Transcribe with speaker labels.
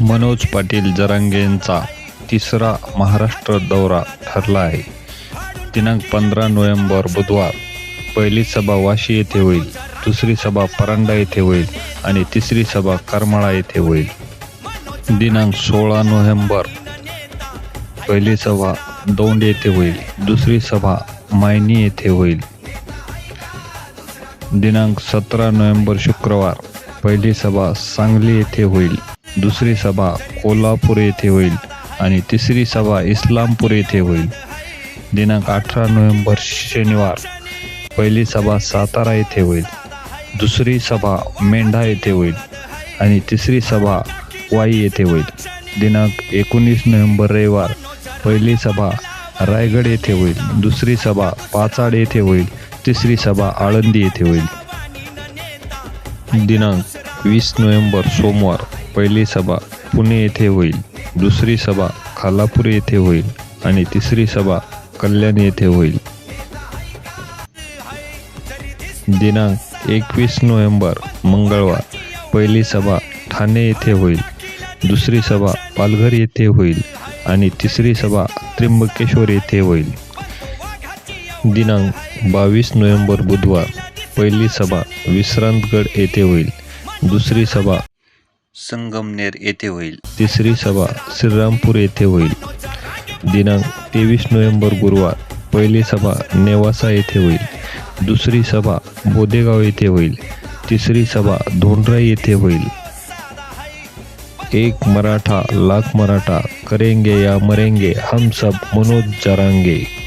Speaker 1: मनोज पाटील जरांगेंचा तिसरा महाराष्ट्र दौरा ठरला आहे. दिनांक पंधरा नोव्हेंबर बुधवार. पहिली सभा वाशी येथे होईल दुसरी सभा परांडा येथे होईल आणि तिसरी सभा करमाळा येथे होईल. दिनांक सोळा नोव्हेंबर पहिली सभा दौंड येथे होईल दुसरी सभा मायनी येथे होईल. दिनांक सतरा नोव्हेंबर शुक्रवार पहिली सभा सांगली येथे होईल. दुसरी सभा कोल्हापूर येथे होईल आणि तिसरी सभा इस्लामपूर येथे होईल. दिनांक अठरा नोव्हेंबर शनिवार. पहिली सभा सातारा येथे होईल. दुसरी सभा मेंढा येथे होईल आणि तिसरी सभा वाई येथे होईल. दिनांक एकोणीस नोव्हेंबर रविवार. पहिली सभा रायगड येथे होईल. दुसरी सभा पाचाड येथे होईल. तिसरी सभा आळंदी येथे होईल. दिनांक वीस नोव्हेंबर सोमवार. पहिली सभा पुणे येथे होईल दुसरी सभा खालापूर येथे होईल आणि तिसरी सभा कल्याण येथे होईल. दिनांक एकवीस नोव्हेंबर मंगळवार पहिली सभा ठाणे येथे होईल दुसरी सभा पालघर येथे होईल आणि तिसरी सभा त्र्यंबकेश्वर येथे होईल. दिनांक बावीस नोव्हेंबर बुधवार पहिली सभा विश्रांतगड येथे होईल दुसरी सभा संगमनेर येथे होईल. तिसरी सभा श्रीरामपूर येथे होईल. दिनांक तेवीस नोव्हेंबर गुरुवार पहिली सभा नेवासा येथे होईल. दुसरी सभा बोदेगाव येथे होईल. तिसरी सभा धोंडरा येथे होईल. एक मराठा लाख मराठा करेंगे या मरेंगे हम सब मनोज जरांगे.